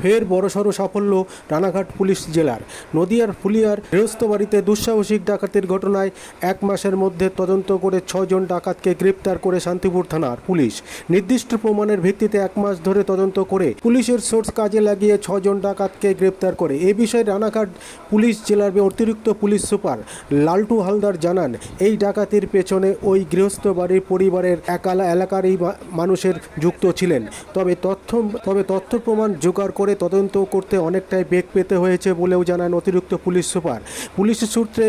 ফের বড়সড় সাফল্য রানাঘাট পুলিশ জেলার। নদিয়ার ফুলিয়ার গৃহস্থ বাড়িতে দুঃসাহসিক ডাকাতির ঘটনায় এক মাসের মধ্যে তদন্ত করে ছজন ডাকাতকে গ্রেপ্তার করে শান্তিপুর থানার পুলিশ। নির্দিষ্ট প্রমাণের ভিত্তিতে এক মাস ধরে তদন্ত করে পুলিশের সোর্স কাজে লাগিয়ে ছজন ডাকাতকে গ্রেপ্তার করে। এ বিষয়ে রানাঘাট পুলিশ জেলার অতিরিক্ত পুলিশ সুপার লালটু হালদার জানান, এই ডাকাতির পেছনে ওই গৃহস্থ বাড়ির পরিবারের একালা এলাকারই মানুষের যুক্ত ছিলেন। তবে তথ্য তবে তথ্য প্রমাণ জোগাড় করে তদন্ত করতে অনেকটাই বেগ পেতে হয়েছে বলেও জানান অতিরিক্ত পুলিশ সুপার। পুলিশ সূত্রে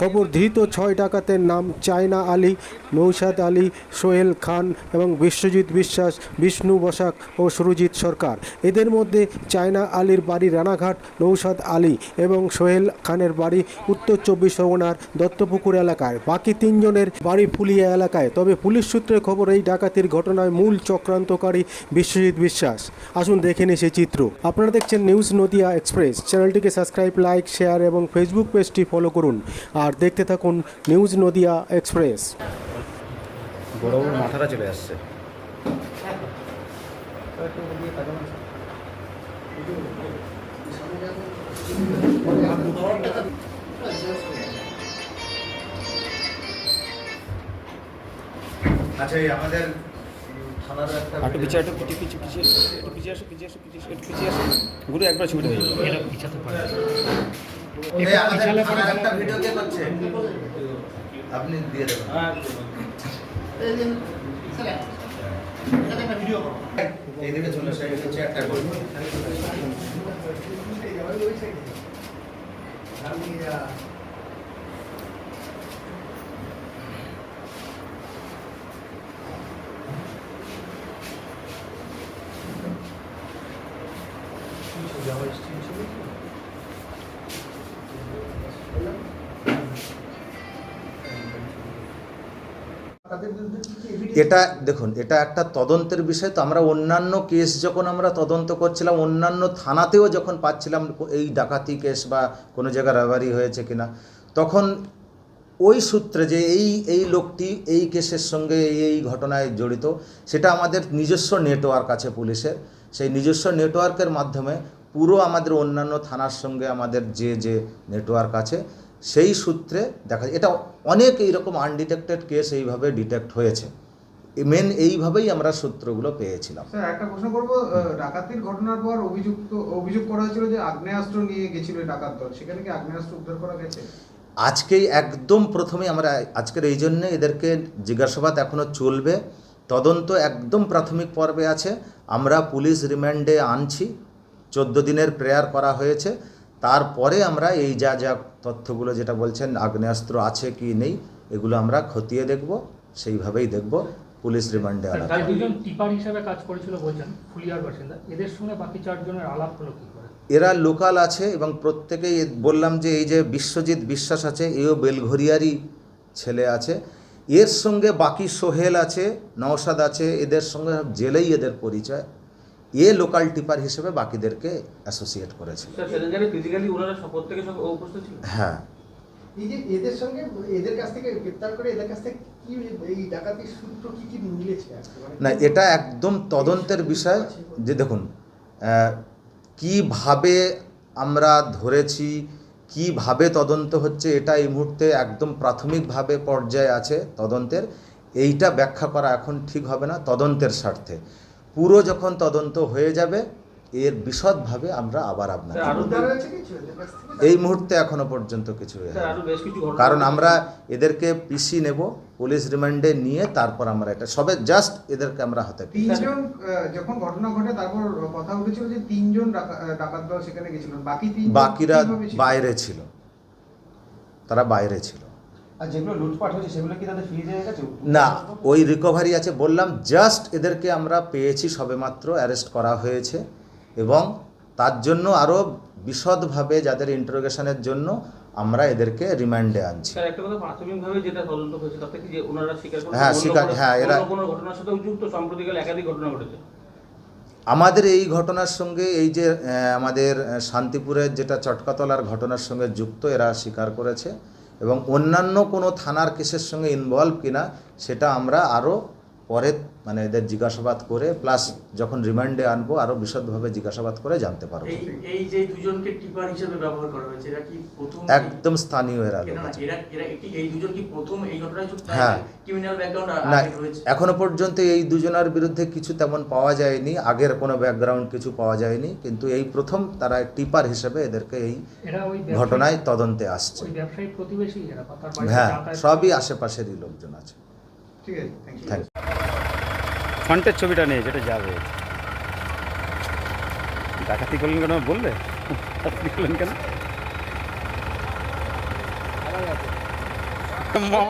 খবর, ধৃত ছয় ডাকাতের নাম চায়না আলী নৌসাদ আলী, সোহেল খান এবং বিশ্বজিৎ বিশ্বাস, বিষ্ণু বসাক ও সুরজিৎ সরকার। এদের মধ্যে চায়না আলীর বাড়ি রানাঘাট নৌসাদ আলী এবং সোহেল খানের বাড়ি উত্তর চব্বিশ পরগনার দত্তপুকুর এলাকায়। বাকি তিনজনের বাড়ি ফুলিয়া এলাকায়। তবে পুলিশ সূত্রে খবর, এই ডাকাতির ঘটনায় মূল চক্রান্তকারী বিশ্বজিৎ বিশ্বাস। আসুন দেখে নিই সেই চিত্র। আপনারা দেখছেন নিউজ নদিয়া এক্সপ্রেস চ্যানেলটিকে সাবস্ক্রাইব লাইক শেয়ার এবং ফেসবুক পেজটি ফলো করুন। আর দেখতে থাকুন নিউজ নদিয়া এক্সপ্রেস মাথাটা চলে আসছে। আচ্ছা আমাদের একটা পিছিয়ে একটু পিছিয়ে পিছিয়ে পিছিয়ে একটু পিছিয়ে আসো পিছিয়ে আসো পিছিয়ে একটু পিছিয়ে আসো। ঘুরে একবার ছবিটা হয়ে যাবে এটা পিছাতে পারে। এই আমাদের থানার একটা ভিডিও কে করছে আপনি দিয়ে দেবেন। এইদিকে চলে আসে এই হচ্ছে একটা গল্প। এটা দেখুন, এটা একটা তদন্তের বিষয়। তো আমরা অন্যান্য কেস যখন আমরা তদন্ত করছিলাম, অন্যান্য থানাতেও যখন পাচ্ছিলাম এই ডাকাতি কেস বা কোনো জায়গায় রাবারি হয়েছে কিনা, তখন ওই সূত্রে যে এই এই লোকটি এই কেসের সঙ্গে এই এই ঘটনায় জড়িত, সেটা আমাদের নিজস্ব নেটওয়ার্ক আছে পুলিশের। সেই নিজস্ব নেটওয়ার্কের মাধ্যমে পুরো আমাদের অন্যান্য থানার সঙ্গে আমাদের যে যে নেটওয়ার্ক আছে সেই সূত্রে দেখা এটা অনেক এইরকম আনডিটেক্টেড কেস এইভাবে ডিটেক্ট হয়েছে। মেন এইভাবেই আমরা সূত্রগুলো পেয়েছিলাম। স্যার একটা প্রশ্ন করব ডাকাতির ঘটনার পর অভিযুক্ত অভিযোগ করা হয়েছিল যে আগ্নেয়াস্ত্র নিয়ে গেছিল ডাকাত দল। সেখানে কি আগ্নেয়াস্ত্র উদ্ধার করা গেছে? আজকেই একদম প্রথমে আমরা আজকের এই জন্যে এদেরকে জিজ্ঞাসাবাদ এখনও চলবে। তদন্ত একদম প্রাথমিক পর্বে আছে। আমরা পুলিশ রিমান্ডে আনছি। চোদ্দ দিনের প্রেয়ার করা হয়েছে। তারপরে আমরা এই যা যা তথ্যগুলো যেটা বলছেন আগ্নেয়াস্ত্র আছে কি নেই এগুলো আমরা খতিয়ে দেখব সেইভাবেই দেখব পুলিশ রিমান্ডে আনা। দুজন টিপার হিসাবে কাজ করেছিল বলছেন ফুলিয়ার বাসিন্দা। এদের সঙ্গে বাকি চারজনের আলাপ হলো কি এরা লোকাল আছে এবং প্রত্যেকেই বললাম যে এই যে বিশ্বজিৎ বিশ্বাস আছে এও বেলঘরিয়ারই ছেলে আছে। এর সঙ্গে বাকি সোহেল আছে নওশাদ আছে এদের সঙ্গে জেলেই এদের পরিচয়। এ লোকাল টিপার হিসেবে বাকিদেরকে অ্যাসোসিয়েট করেছে স্যার সেদিনকারে ফিজিক্যালি ওনারা সব প্রত্যেকে সব উপস্থিত ছিল হ্যাঁ এদের সঙ্গে এদের কাছ থেকে গ্রেপ্তার করে এদের কাছ থেকে কি এই ডাকাতির সূত্র কি কি মিলেছে আজকে? না এটা একদম তদন্তের বিষয় যে দেখুন কীভাবে আমরা ধরেছি কীভাবে তদন্ত হচ্ছে এটা এই মুহূর্তে একদম প্রাথমিকভাবে পর্যায়ে আছে তদন্তের এইটা ব্যাখ্যা করা এখন ঠিক হবে না তদন্তের স্বার্থে পুরো যখন তদন্ত হয়ে যাবে এর বিশদভাবে আমরা আবার আপনার এই মুহূর্তে এখনও পর্যন্ত কিছু কারণ আমরা এদেরকে পিসি নেব পুলিশ রিমান্ডে নিয়ে তারপর আমরা এটা সবে জাস্ট এদেরকে আমরা হাতে। তিনজন যখন ঘটনা ঘটে তারপর কথা উঠেছিল যে তিনজন ডাকাত দল সেখানে গেছিল। বাকি বাকিরা বাইরে ছিল। তারা বাইরে ছিল। আর যেগুলো লুটপাট হয়েছে সেগুলো কি তাদের ফ্রিজ গেছে? না ওই রিকভারি আছে। বললাম জাস্ট এদেরকে আমরা পেয়েছি সবেমাত্র অ্যারেস্ট করা হয়েছে। এবং তার জন্য আরও বিশদভাবে যাদের ইন্টারোগেশনের জন্য আমরা এদেরকে রিমান্ডে আনছি। স্যার একটা কথা প্রাথমিকভাবে যেটা তদন্ত হয়েছে তাতে কি যে ওনারা স্বীকার করেছেন? হ্যাঁ, স্বীকার- হ্যাঁ, এরা- অন্য কোনো ঘটনার সাথে যুক্ত সম্প্রতিকালে একাধিক ঘটনা ঘটেছে। আমাদের এই ঘটনার সঙ্গে এই যে আমাদের শান্তিপুরের যেটা চটকাতলার ঘটনার সঙ্গে যুক্ত এরা স্বীকার করেছে। এবং অন্যান্য কোনো থানার কেসের সঙ্গে ইনভলভ কিনা সেটা আমরা আরও পরে মানে এদের জিজ্ঞাসাবাদ করে প্লাস যখন রিমান্ডে আনব আরও বিশদভাবে জিজ্ঞাসাবাদ করে জানতে পারব। এই যে দুজনকে টিপার হিসেবে ব্যবহার করা হয়েছে এরা কি প্রথম একদম স্থানীয় এরা এই দুজন কি প্রথম এই ঘটনায় যুক্ত হ্যাঁ। ক্রিমিনাল ব্যাকগ্রাউন্ড না আগে রয়েছে। এখনও পর্যন্ত এই দুজনের বিরুদ্ধে কিছু তেমন পাওয়া যায়নি। আগের কোনো ব্যাকগ্রাউন্ড কিছু পাওয়া যায়নি কিন্তু এই প্রথম তারা টিপার হিসেবে এদেরকে এই ঘটনায় তদন্তে আসছে। হ্যাঁ সবই আশেপাশেরই লোকজন আছে। ঠিক আছে থ্যাংক ইউ ফ্রন্টের ছবিটা নেই যেটা যাবে। ডাকাতি করলেন কেন? বললে? ডাকাতি করলেন কেন?